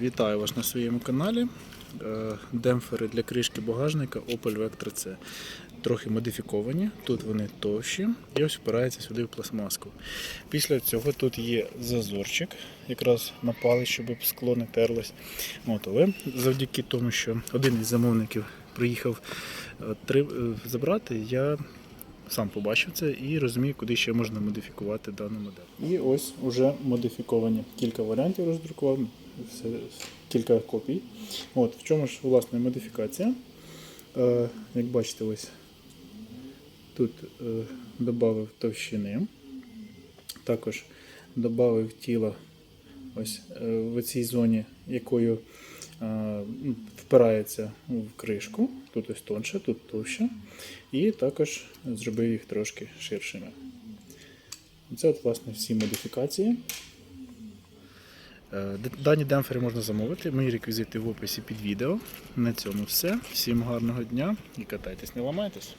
Вітаю вас на своєму каналі. Е, Демпфери для кришки багажника Opel Vectra C. Трохи модифіковані, тут вони товщі і ось впираються сюди в пластмаску. Після цього тут є зазорчик, якраз на палець, щоб скло не терлось. От, але завдяки тому, що один із замовників приїхав е, три- е, забрати, я сам побачив це і розумію, куди ще можна модифікувати дану модель. І ось уже модифіковані кілька варіантів роздрукував, все, кілька копій. От, в чому ж власне модифікація? Е, як бачите, ось тут е, додав товщини, також додав тіло ось е, в цій зоні, якою впирається в кришку. Тут ось тонше, тут товще. І також зробив їх трошки ширшими. Це от, власне, всі модифікації. Е, Дані демпфери можна замовити. Мої реквізити в описі під відео. На цьому все. Всім гарного дня і катайтесь, не ламайтесь.